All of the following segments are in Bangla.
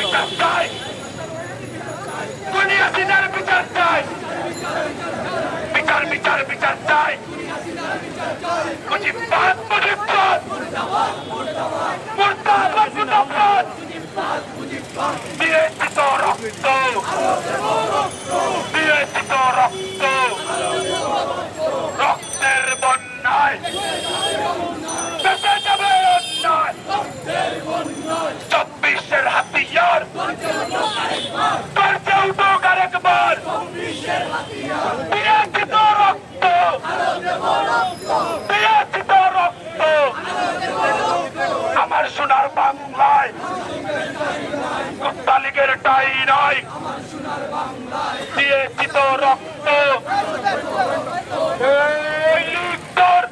বিচার চাই দুনিয়াসীদের বিচার চাই বিচার বিচার বিচার চাই। মুজিবাদ মুজিবাদ মুর্দাবাদ মুর্দাবাদ। বিয়েচিত রক্ত। বিয়েচিত রক্ত। এই লিপ্তর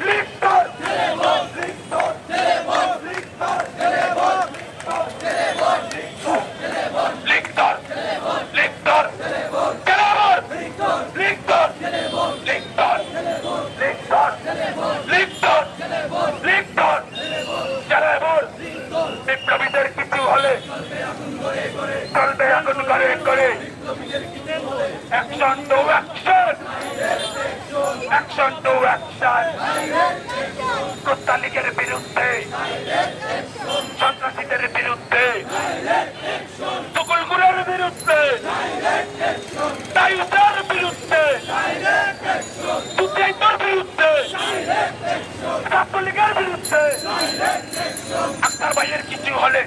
লিপ্তর লিপ্তর লিপ্তর কেরাবর লিপ্তর লিপ্তর লিপ্তর লিপ্তর লিপ্তর কেরাবর বিপ্লবীদের কিছু হলে চলবে এখন করে করে action to action action to action কুত্তা লীগের বিরুদ্ধে সন্ত্রাসীদের বিরুদ্ধে তুকুলগুরের বিরুদ্ধে তাইউসের বিরুদ্ধে দুর্দাইতর বিরুদ্ধে ছাত্রলীগের বিরুদ্ধে আক্তার ভাইয়ের কিছু হলে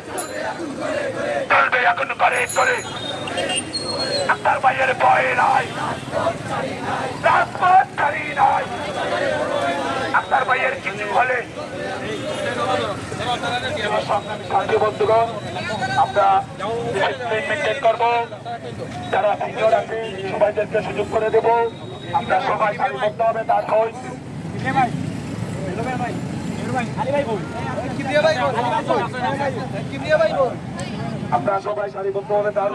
চলবে এখন করে করে আক্তার ভাইয়ের ভয় নাই। রাজপথ ছাড়ি নাই। আক্তার ভাইয়ের কিছু হলে সাথী আমরা মেনটেন সুযোগ করে দেব। আমরা সবাই সারিবদ্ধ হবে, তার হই। আমরা সবাই সারিবদ্ধ হবে তার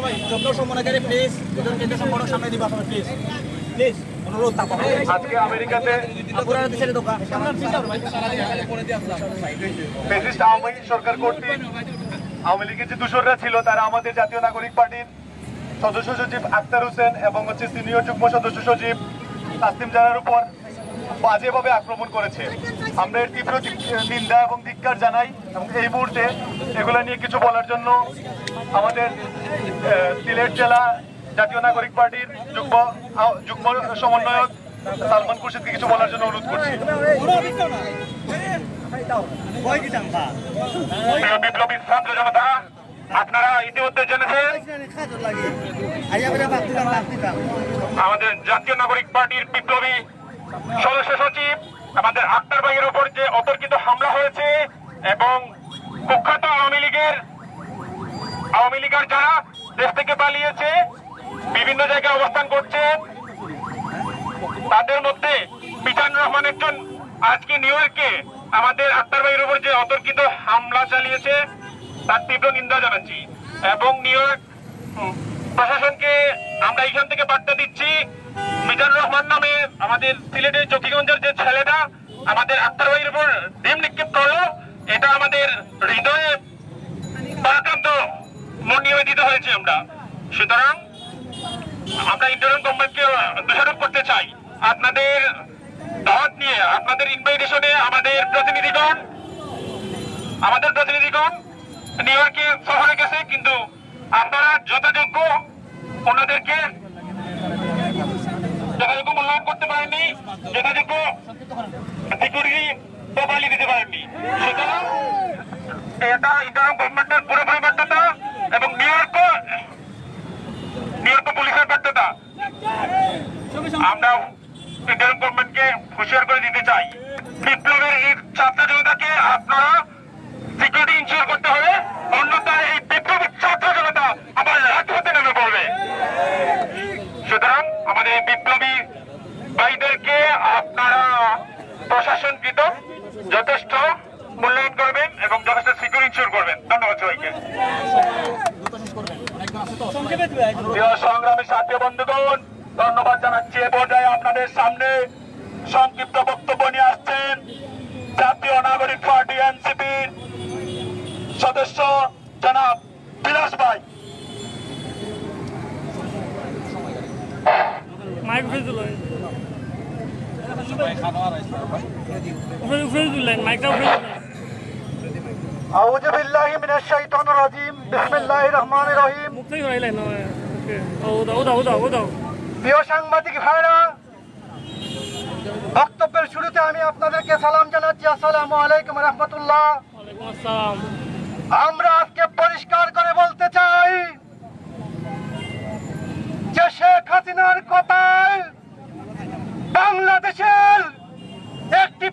হই যত্ন সম্মানকারী প্লিজ দুজন কেন্দ্র সম্পাদক সামনে দিবা প্লিজ আজকে আমেরিকাতে ফেসিস্ট আওয়ামী সরকার কর্তৃক আওয়ামী লীগের যে দূষররা ছিল তারা আমাদের জাতীয় নাগরিক পার্টির সদস্য সচিব আক্তার হোসেন এবং হচ্ছে সিনিয়র যুগ্ম সদস্য সচিব তাসলিম জানার উপর বাজেভাবে আক্রমণ করেছে। আমরা এর তীব্র নিন্দা এবং ধিক্কার জানাই এবং এই মুহূর্তে এগুলো নিয়ে কিছু বলার জন্য আমাদের সিলেট জেলা জাতীয় নাগরিক পার্টির যুগ্ম যুগ্ম সমন্বয়ক সালমান খুরশিদকে কিছু বলার জন্য অনুরোধ করছি। বিপ্লবী ছাত্র জনতা, আপনারা ইতিমধ্যে জেনেছেন আমাদের জাতীয় নাগরিক পার্টির বিপ্লবী সদস্য সচিব, আমাদের আক্তার ভাইয়ের উপর যে অতর্কিত হামলা হয়েছে এবং কুখ্যাত আওয়ামী লীগের আওয়ামী লীগের যারা দেশ থেকে পালিয়েছে বিভিন্ন জায়গায় অবস্থান করছে। তাদের মধ্যে মিজান রহমান একজন আজকে নিউ ইয়র্কে আমাদের আক্তার ভাইয়ের উপর যে অতর্কিত হামলা চালিয়েছে, তার তীব্র নিন্দা জানাচ্ছি। এবং নিউ ইয়র্ক প্রশাসনকে আমরা এখান থেকে বার্তা দিচ্ছি মিজান রহমান নামে আমাদের সিলেটের চকিগঞ্জের যে ছেলেটা আমাদের আক্তার ভাইয়ের উপর ডিম নিক্ষেপ করল, এটা আমাদের হৃদয়ে পরাক্রান্ত মন নিবেদিত হয়েছে আমরা। সুতরাং আমরা ইন্টারিম গভর্নমেন্টকে দোষারোপ করতে চাই। আপনাদের দাওয়াত নিয়ে, আপনাদের ইনভাইটেশনে আমাদের প্রতিনিধিগণ আমাদের প্রতিনিধিগণ নিউ ইয়র্কে শহরে গেছে, কিন্তু আপনারা যথাযোগ্য ওনাদেরকে যথাযোগ্য মূল্যায়ন করতে পারেননি, যথাযোগ্য সিকিউরিটি প্রোফাইলি দিতে পারেননি। সুতরাং এটা ইন্টারিম গভর্নমেন্টের পুরোপুরি ব্যর্থতা এবং নিউ ইয়র্ক পুলিশের ব্যর্থতা। আমরা শেয়ার করে দিতে চাই। বিপ্লবের এই ছাত্র জনতাকে আপনারা সিকিউরিটি করতে হবে। অন্যথায় এই বিপ্লবী ছাত্র জনতা আবার রাজপথে নেমে পড়বে। সুতরাং আমাদের বিপ্লবী ভাইদেরকে আপনারা প্রশাসনকৃত যথেষ্ট মূল্যায়ন করবেন এবং যথেষ্ট সিকিউর ইনশিওর করবেন ধন্যবাদ সবাইকে দ্রুত শেষ করবেন একজন আছে তো প্রিয় সংগ্রামী সাথী বন্ধুগণ ধন্যবাদ জানাচ্ছি এ পর্যায়ে আপনাদের সামনে সংক্ষিপ্ত বক্তব্য নিয়ে আসছেন জাতীয় নাগরিক পার্টি এনসিপির সদস্য জনাব বিলাস ভাই। মাইক উঠে তুলেন উপরে উপরে তুলেন মাইকটা উপরে প্রিয় সাংবাদিক ভাইরা, বক্তব্যের শুরুতে আমি আপনাদেরকে সালাম জানাচ্ছি। আসসালামু আলাইকুম রহমতুল্লাহ। আমরা আজকে পরিষ্কার করে বলতে চাই যে শেখ হাসিনার কথায় বাংলাদেশের একটি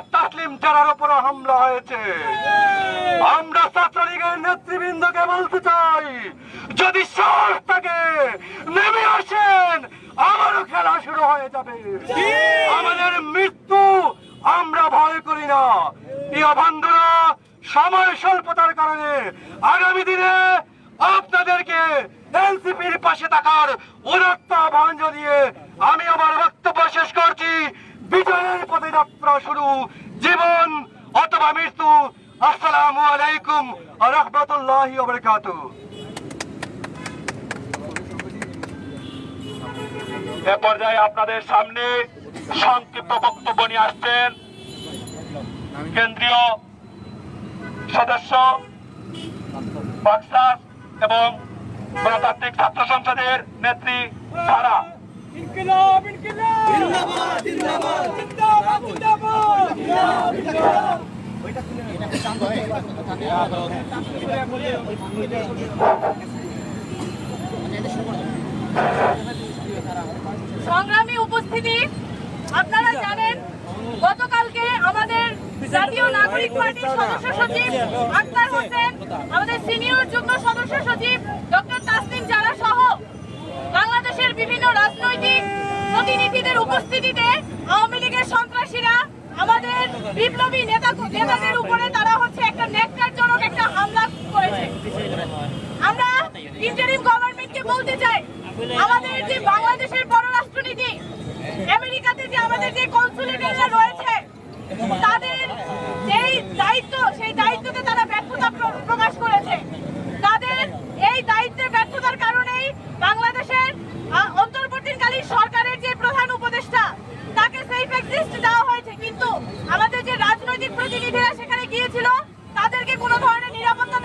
ডক্টর তাসলিম জারার উপর হামলা হয়েছে। আমরা ছাত্রলীগের নেতৃবৃন্দকে বলতে চাই, যদি সাহস থাকে, নেমে আসেন আবারও খেলা শুরু হয়ে যাবে। আমাদের মৃত্যু আমরা ভয় করি না। প্রিয় বন্ধুরা, সময় স্বল্পতার কারণে আগামী দিনে আপনাদেরকে এনসিপির পাশে থাকার উদাত্ত আহ্বান জানিয়ে আমি আমার বক্তব্য শেষ করছি। বিজয়ের পথে যাত্রা শুরু। জীবন অথবা মৃত্যু, আসসালামু আলাইকুম রহমতুল্লাহি ওবরকাতুহ এ পর্যায়ে আপনাদের সামনে সংক্ষিপ্ত বক্তব্য নিয়ে আসছেন কেন্দ্রীয় সদস্য বাক্সাস এবং গণতান্ত্রিক ছাত্র সংসদের নেত্রী সারা সংগ্রামী উপস্থিতি আপনারা জানেন গতকালকে আমাদের জাতীয় নাগরিক পার্টির সদস্য সচিব আক্তার হোসেন, আমাদের সিনিয়র যুগ্ম সদস্য সচিব ডক্টর তাসলিম জারা সহ বাংলাদেশের বিভিন্ন রাজনৈতিক প্রতিনিধিদের উপস্থিতিতে আওয়ামী লীগের সন্ত্রাসীরা আমাদের বিপ্লবী নেতা নেতাদের উপরে তারা হচ্ছে একটা ন্যাক্কারজনক একটা হামলা করেছে। আমরা ইন্টারিম গভর্নমেন্টকে বলতে চাই, আমাদের যে বাংলাদেশের পররাষ্ট্রনীতি, আমেরিকাতে যে আমাদের যে কনসুলেটরা রয়েছে তাদের যেই দায়িত্ব, সেই দায়িত্বতে তারা ব্যর্থতা প্রকাশ করেছে। তাদের এই দায়িত্বের ব্যর্থতার কারণেই বাংলাদেশের অন্তর্বর্তীকালীন সরকারের যে প্রধান উপদেষ্টা, তাকে সেফ এক্সিস্ট দেওয়া হয়েছে। কিন্তু আমাদের যে রাজনৈতিক প্রতিনিধিরা সেখানে গিয়েছিল, তাদেরকে কোনো ধরনের নিরাপত্তা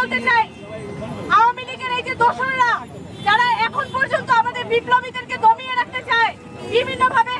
বলতে চাই, আওয়ামী লীগের এই যে দোষরা যারা এখন পর্যন্ত আমাদের বিপ্লবীদেরকে দমিয়ে রাখতে চায়, বিভিন্নভাবে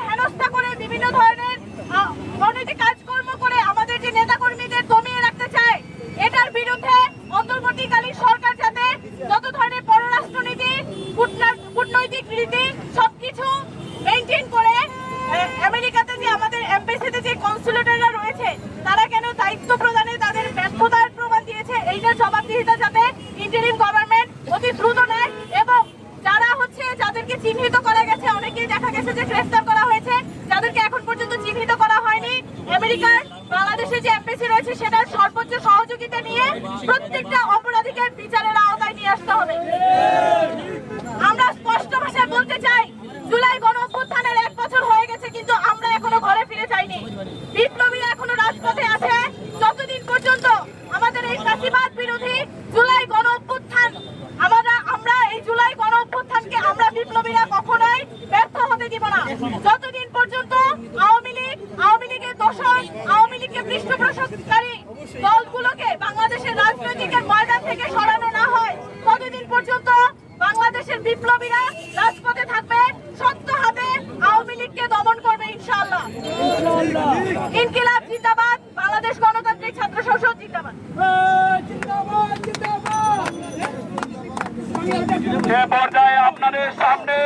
এ পর্যায়ে আপনাদের সামনে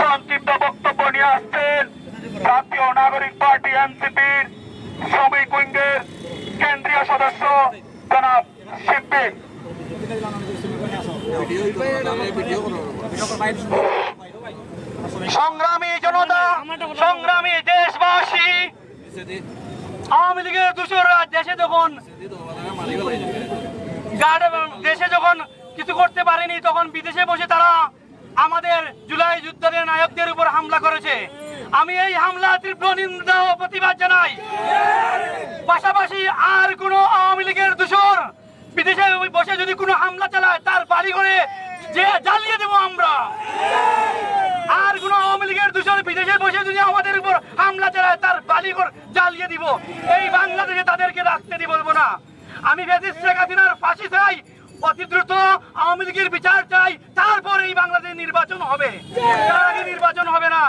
সংক্ষিপ্ত বক্তব্য নিয়ে আসছেন জাতীয় নাগরিক পার্টি এনসিপির শ্রমিক উইঙ্গের কেন্দ্রীয় সদস্য জনাব শিববির সংগ্রামী জনতা সংগ্রামী দেশবাসী আওয়ামী লীগের দেশে যখন দেশে যখন কিছু করতে পারেনি, তখন বিদেশে বসে তারা আমাদের জুলাই যুদ্ধের নায়কদের উপর হামলা করেছে। আমি এই হামলা তীব্র নিন্দা ও প্রতিবাদ জানাই। পাশাপাশি আর কোন আওয়ামী লীগের দূষর বিদেশে বসে যদি কোনো হামলা চালায়, তার বাড়ি করে যে জ্বালিয়ে দেবো আমরা। আর কোন আওয়ামী লীগের দূষণ বিদেশে বসে যদি আমাদের উপর হামলা চালায়, তার বালিঘর জ্বালিয়ে দিব। এই বাংলাদেশে তাদেরকে রাখতে দিব না। আমি বেদিস শেখ হাসিনার ফাঁসি চাই অতি দ্রুত আওয়ামী লীগের বিচার চাই তারপর এই বাংলাদেশ নির্বাচন হবে। তার আগে নির্বাচন হবে না।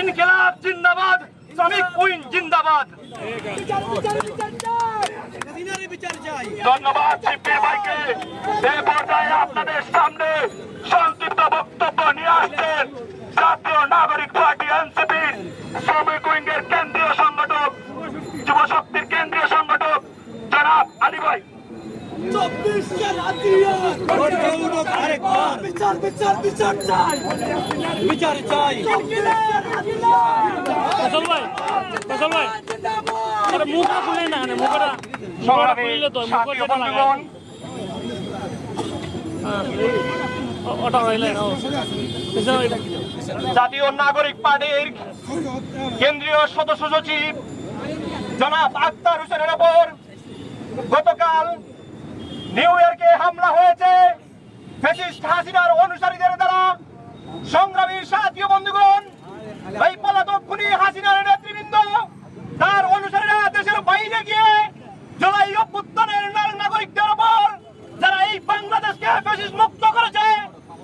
ইনকিলাব জিন্দাবাদ, শ্রমিক উইন জিন্দাবাদ। ধন্যবাদ আপনাদের সামনে বক্তব্য নিয়ে নাগরিক পার্টি কেন্দ্রীয় সংগঠক কেন্দ্রীয় সংগঠক, জনাব আলী ভাই। ফসল ভাই ফসল ভাই। মুখটা খুলে না মুখটা খুললে তো মুখটা। জাতীয় নাগরিক পার্টির কেন্দ্রীয় সদস্য সচিব জনাব আক্তার হোসেনের ওপর গতকাল নিউ ইয়র্কে হামলা হয়েছে। ফ্যাসিস্ট হাসিনার অনুসারীদের দ্বারা সংগ্রামী সাথীয় বন্ধুগণ, এই পলাতক খুনি হাসিনার নেতৃবৃন্দ, তার অনুসারীরা দেশের বাইরে গিয়ে জুলাই অভ্যুত্থানের নার- নাগরিকদের উপর যারা এই বাংলাদেশকে ফ্যাসিস্ট মুক্ত করেছে,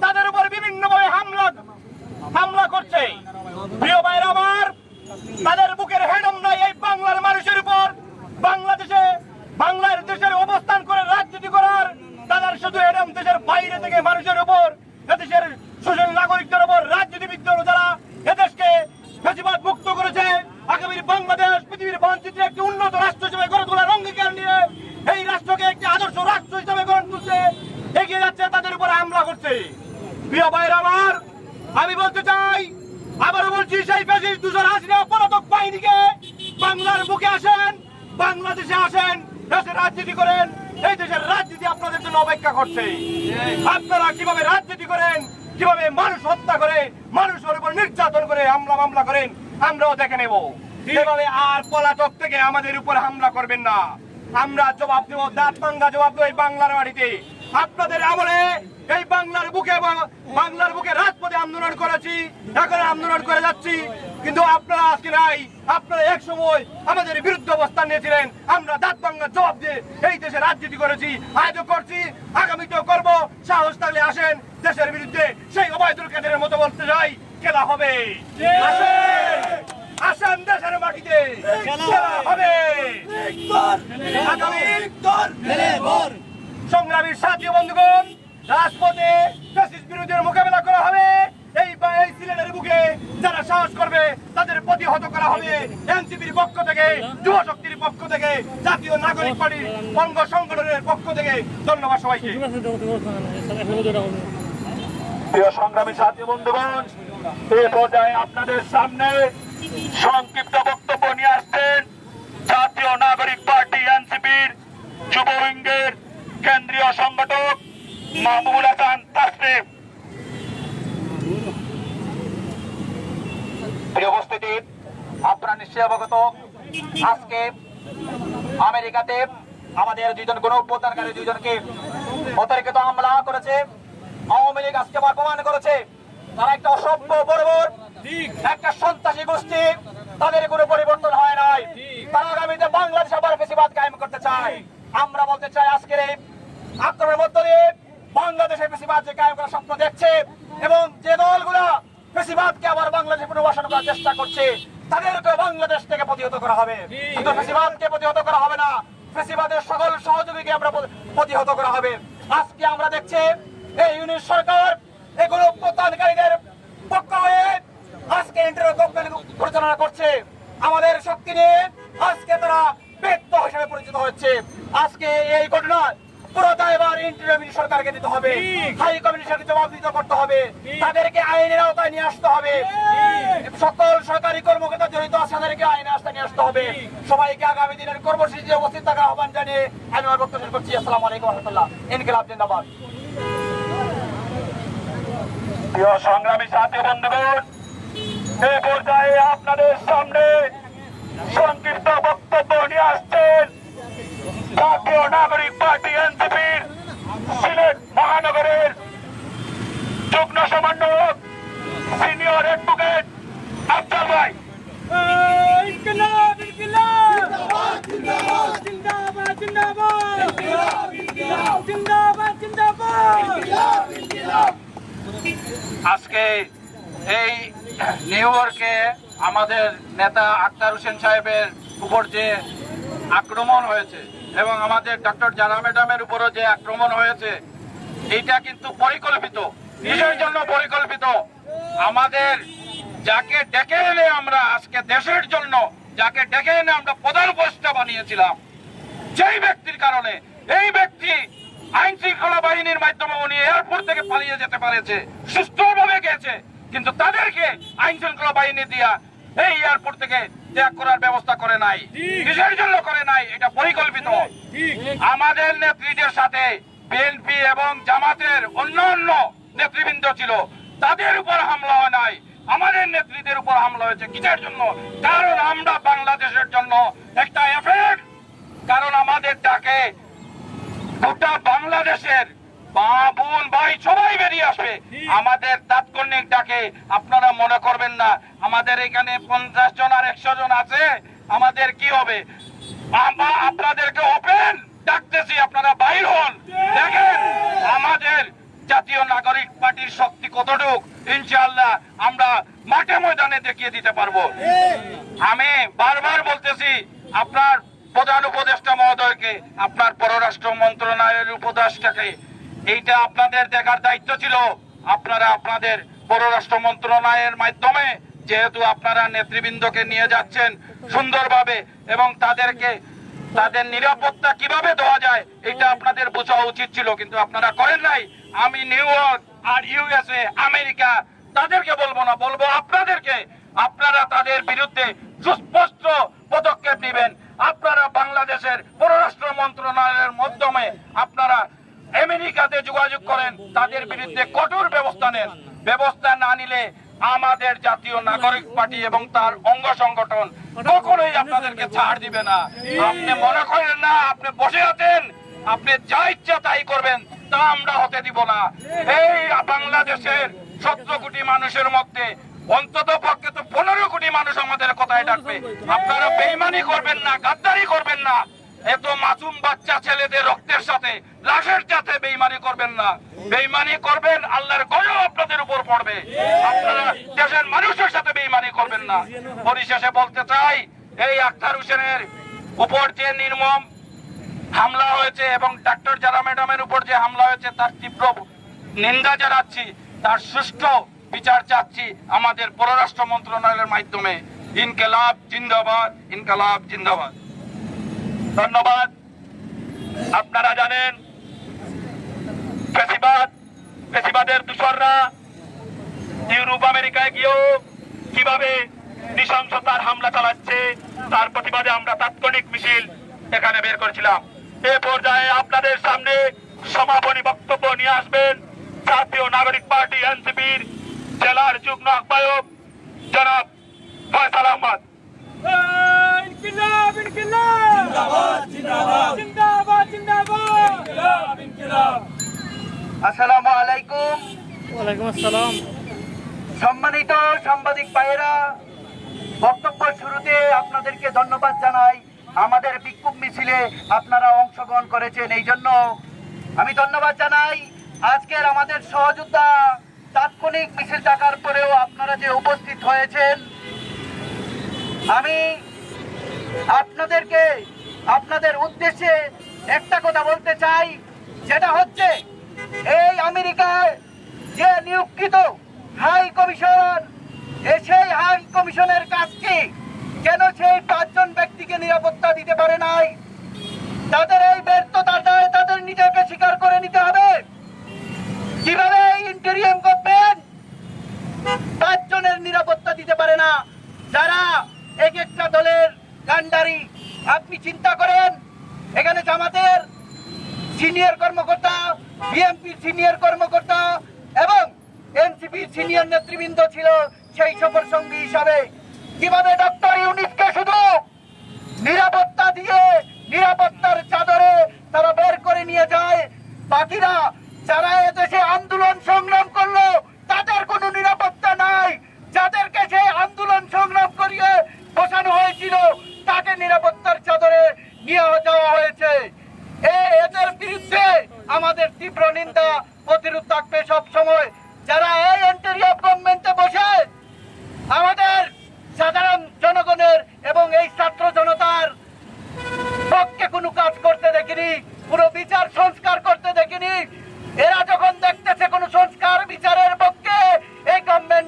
তাদের উপর বিভিন্নভাবে হামলা হামলা করছে। প্রিয় ভাইরা আমার, তাদের বুকের হেডম নাই এই বাংলার মানুষের উপর। বাংলাদেশে বাংলার দেশের অবস্থান করে রাজনীতি করার তাদের শুধু হেডম দেশের বাইরে থেকে মানুষের উপর, এদেশের সুশীল নাগরিকদের উপর রাজনীতিবিদদের যারা এদেশকে ফেসিবাদ মুক্ত করেছে, আগামীর বাংলাদেশ পৃথিবীর মানচিত্রে একটি উন্নত রাষ্ট্র হিসেবে গড়ে তোলার অঙ্গীকার নিয়ে এই রাষ্ট্রকে একটি আদর্শ রাষ্ট্র হিসেবে গড়ে তুলছে, এগিয়ে যাচ্ছে তাদের উপরে হামলা করছে। প্রিয় ভাইরা আমার, আমি বলতে চাই, আবারও বলছি, সেই ফেসিস দুজন হাসিনা পলাতক বাহিনীকে বাংলার মুখে আসেন, বাংলাদেশে আসেন, দেশে রাজনীতি করেন। এই দেশের রাজনীতি আপনাদের জন্য অপেক্ষা করছে। আপনারা কীভাবে রাজনীতি করেন, কীভাবে মানুষ হত্যা করে, মানুষের উপর নির্যাতন করে হামলা মামলা করেন, আমরাও দেখে নেব। এভাবে আর পলাতক থেকে আমাদের উপর হামলা করবেন না। আমরা জবাব দেবো দাঁত জবাব দেবো এই বাংলার বাড়িতে আপনাদের আমলে এই বাংলার বুকে বাংলার বুকে রাজপথে আন্দোলন করেছি, এখন আন্দোলন করে যাচ্ছি। কিন্তু আপনারা আজকে নাই। আপনারা এক সময় আমাদের বিরুদ্ধে অবস্থান নিয়েছিলেন। আমরা দাঁত ভাঙ্গার জবাব দিয়ে এই দেশে রাজনীতি করেছি। আজও করছি আগামীতেও করব। সাহস থাকলে আসেন দেশের বিরুদ্ধে সেই অবৈধ কাদের মতো বলতে যাই খেলা হবে। আসেন আসেন দেশের মাটিতে খেলা হবে। আগামী সংগ্রামীর সাথী বন্ধুগণ রাজপথে ফ্যাসিস্ট বিরোধীর মোকাবেলা করা হবে এই বা এই সিলেটের বুকে যারা সাহস করবে তাদের প্রতিহত করা হবে। এনসিপির পক্ষ থেকে যুব শক্তির পক্ষ থেকে জাতীয় নাগরিক পার্টির অঙ্গ সংগঠনের পক্ষ থেকে ধন্যবাদ সবাইকে। প্রিয় সংগ্রামী সাথী বন্ধুগণ এই পর্যায়ে আপনাদের সামনে সংক্ষিপ্ত বক্তব্য নিয়ে আসছেন জাতীয় নাগরিক পার্টি এনসিপির যুব উইঙ্গের কেন্দ্রীয় সংগঠক মাহবুবুল হাসান তাসরিফ উপস্থিতি আপনারা নিশ্চয়ই অবগত। আজকে আমেরিকাতে আমাদের দুইজন গণ অভ্যুত্থানকারী দুইজনকে অতর্কিত হামলা করেছে। আওয়ামী লীগ আজকে প্রমাণ করেছে। তারা একটা অসভ্য বর্বর একটা সন্ত্রাসী গোষ্ঠী। তাদের কোনো পরিবর্তন হয় নাই। তারা আগামীতে বাংলাদেশ আবার বেশিবাদ কায়েম করতে চায়। আমরা বলতে চাই আজকের এই আক্রমণের মধ্য দিয়ে বাংলাদেশের বেশিবাদ যে কায়েম করার স্বপ্ন দেখছে এবং যে দলগুলা ফেসিবাদকে আবার বাংলাদেশে পুনর্বাসন করার চেষ্টা করছে। তাদেরকে বাংলাদেশ থেকে প্রতিহত করা হবে। কিন্তু ফেসিবাদকে প্রতিহত করা হবে না। ফেসিবাদের সকল সহযোগীকে আমরা প্রতিহত করা হবে। আজকে আমরা দেখছি এই ইউনিট সরকার এগুলো প্রত্যানকারীদের পক্ষ হয়ে আজকে গভর্নমেন্ট পরিচালনা করছে। আমাদের শক্তি নিয়ে আজকে তারা ব্যক্ত হিসেবে পরিচিত হচ্ছে। আজকে এই ঘটনায় পুরো দায়ভার ইন্টারভিউ সরকারকে দিতে হবে। হাই কমিশনকে জবাব করতে হবে। তাদেরকে আইনের আওতায় নিয়ে আসতে হবে। সকল সরকারি কর্মকর্তা জড়িত আছে তাদেরকে আইনের আওতায় নিয়ে আসতে হবে। সবাইকে আগামী দিনের কর্মসূচিতে উপস্থিত থাকার আহ্বান জানিয়ে আমি আমার বক্তব্য শেষ করছি। আসসালামু আলাইকুম রহমতুল্লাহ। ইনকিলাব জিন্দাবাদ। প্রিয় সংগ্রামী সাথী বন্ধুগণ এই পর্যায়ে আপনাদের সামনে সংক্ষিপ্ত বক্তব্য নিয়ে আসছেন জাতীয় নাগরিক পার্টি এনসিপির সিলেট মহানগরের যুগ্ম সমন্বয়ক সিনিয়র অ্যাডভোকেট আফজাল ভাই। আজকে এই নিউ ইয়র্কে আমাদের নেতা আক্তার হোসেন সাহেবের উপর যে আক্রমণ হয়েছে এবং আমাদের ডক্টর জারা ম্যাডামের উপরও যে আক্রমণ হয়েছে, এইটা কিন্তু পরিকল্পিত কিসের জন্য পরিকল্পিত। আমাদের যাকে ডেকে এনে আমরা আজকে দেশের জন্য, যাকে ডেকে এনে আমরা প্রধান উপদেষ্টা বানিয়েছিলাম, যেই ব্যক্তির কারণে এই ব্যক্তি আইন শৃঙ্খলা বাহিনীর মাধ্যমে উনি এয়ারপোর্ট থেকে পালিয়ে যেতে পারেছে সুস্থভাবে গেছে, কিন্তু তাদেরকে আইন শৃঙ্খলা বাহিনী দিয়া এই এয়ারপোর্ট থেকে ত্যাগ করার ব্যবস্থা করে নাই কিসের জন্য করে নাই এটা পরিকল্পিত। আমাদের নেত্রীদের সাথে বিএনপি এবং জামাতের অন্যান্য নেতৃবৃন্দ ছিল তাদের উপর হামলা হয় নাই। আমাদের নেত্রীদের উপর হামলা হয়েছে কিসের জন্য? কারণ আমরা বাংলাদেশের জন্য একটা এফেক্ট কারণ আমাদের ডাকে গোটা বাংলাদেশের মা বোন ভাই সবাই বেরিয়ে আসবে। আমাদের তাৎক্ষণিক ডাকে আপনারা মনে করবেন না। আমাদের এখানে পঞ্চাশ জন আর একশো জন আছে। আমাদের কি হবে? আমরা আপনাদেরকে ওপেন ডাকতেছি আপনারা বাইর হন। দেখেন আমাদের জাতীয় নাগরিক পার্টির শক্তি কতটুক ইনশাআল্লাহ আমরা মাঠে ময়দানে দেখিয়ে দিতে পারব। আমি বারবার বলতেছি আপনার প্রধান উপদেষ্টা মহোদয়কে আপনার পররাষ্ট্র মন্ত্রণালয়ের উপদেষ্টাকে এইটা আপনাদের দেখার দায়িত্ব ছিল। আপনারা আপনাদের পররাষ্ট্র মন্ত্রণালয়ের মাধ্যমে যেহেতু আপনারা নেতৃবৃন্দকে নিয়ে যাচ্ছেন সুন্দরভাবে এবং তাদেরকে, তাদের নিরাপত্তা কীভাবে দেওয়া যায় এটা আপনাদের বোঝা উচিত ছিল, কিন্তু আপনারা করেন নাই। আমি নিউ ইয়র্ক আর ইউএসএ, আমেরিকা, তাদেরকে বলব না, বলব আপনাদেরকে। আপনারা তাদের বিরুদ্ধে সুস্পষ্ট পদক্ষেপ নেবেন। আপনারা বাংলাদেশের পররাষ্ট্র মন্ত্রণালয়ের মাধ্যমে আপনারা আমেরিকাতে যোগাযোগ করেন, তাদের বিরুদ্ধে কঠোর ব্যবস্থা নেন। ব্যবস্থা না নিলে আমাদের জাতীয় নাগরিক পার্টি এবং তার অঙ্গ সংগঠন কখনোই আপনাদেরকে ছাড় দিবে না। আপনি মনে করেন না, আপনি বসে আছেন, আপনি যা ইচ্ছা তাই করবেন, তা আমরা হতে দিব না। এই বাংলাদেশের সতেরো কোটি মানুষের মধ্যে, অন্তত পক্ষে তো পনেরো কোটি মানুষ আমাদের কথায় ডাকবে। আপনারা বেইমানি করবেন না, গাদ্দারি করবেন না। এত মাসুম বাচ্চা ছেলেদের রক্তের সাথে লাশের সাথে বেইমানি করবেন না, বেইমানি করবেন, আল্লাহর গজব আপনাদের উপর পড়বে। আপনারা দেশের মানুষের সাথে বেইমানি করবেন না। পরিশেষে বলতে চাই, এই আখতার হোসেনের উপর যে নির্মম হামলা হয়েছে এবং ডাক্তার জারা ম্যাডামের উপর যে হামলা হয়েছে, তার তীব্র নিন্দা জানাচ্ছি, তার সুষ্ঠু বিচার চাচ্ছি আমাদের পররাষ্ট্র মন্ত্রণালয়ের মাধ্যমে। ইনকালাব জিন্দাবাদ ইনকালাব জিন্দাবাদ। ধন্যবাদ। আপনারা জানেন ফেসিবাদের দূষররা ইউরোপ, আমেরিকায় গিয়েও কীভাবে নৃশংসতার হামলা চালাচ্ছে, তার প্রতিবাদে আমরা তাৎক্ষণিক মিছিল এখানে বের করেছিলাম। এ পর্যায়ে আপনাদের সামনে সমাপনী বক্তব্য নিয়ে আসবেন জাতীয় নাগরিক পার্টি এনসিপির জেলার যুগ্ম আহ্বায়ক জনাব ফয়সাল আহমদ। ইনকিলাব ইনকিলাব জিন্দাবাদ জিন্দাবাদ জিন্দাবাদ ইনকিলাব ইনকিলাব আসসালামু আলাইকুম ওয়ালাইকুম আসসালাম। সম্মানিত সাংবাদিক ভাইয়েরা বক্তব্য শুরুতে আপনাদেরকে ধন্যবাদ জানাই। আমাদের বিক্ষোভ মিছিলে আপনারা অংশগ্রহণ করেছেন এই জন্য আমি ধন্যবাদ জানাই। আজকের আমাদের সহযোদ্ধা তাৎক্ষণিক মিছিল ডাকার পরেও আপনারা যে উপস্থিত হয়েছেন আমি আপনাদেরকে, আপনাদের উদ্দেশ্যে একটা কথা বলতে চাই যেটা হচ্ছে এই আমেরিকায় যে নিয়োগকৃত হাই কমিশন সেই হাই কমিশনের কাজটি কেন সেই পাঁচজন ব্যক্তিকে নিরাপত্তা দিতে পারে নাই? তাদের এই ব্যর্থতাটায় তাদের নিজেকে স্বীকার করে নিতে হবে। কীভাবে ইন্টেরিয়াম গভর্নমেন্ট পাঁচজনের নিরাপত্তা দিতে পারে না? যারা এক একটা দলের কান্ডারি, আপনি চিন্তা করেন। এখানে জামাতের সিনিয়র কর্মকর্তা বিএনপির সিনিয়র কর্মকর্তা এবং এনসিপির সিনিয়র নেতৃবৃন্দ ছিল সেই সফর সঙ্গী হিসাবে। কীভাবে ডক্টর ইউনিসকে শুধু নিরাপত্তা দিয়ে, নিরাপত্তার চাদরে তারা বের করে নিয়ে যায়, বাকিরা যারা এদেশে আন্দোলন সংগ্রাম করল, তাদের কোনো নিরাপত্তা নাই। যাদেরকে সেই আন্দোলন সংগ্রাম করিয়ে বসানো হয়েছিল তাকে নিরাপত্তার চাদরে নিয়ে যাওয়া হয়েছে। এদের বিরুদ্ধে আমাদের তীব্র নিন্দা, প্রতিরোধ থাকবে সব সময় যারা এই এন্টারি গভর্নমেন্টে বসে, আমাদের সাধারণ জনগণের এবং এই ছাত্র জনতার পক্ষে কোনো কাজ করতে দেখিনি, কোনো বিচার সংস্কার করতে দেখিনি। এরা যখন দেখতেছে কোনো সংস্কার বিচারের পক্ষে, এই গভর্নমেন্ট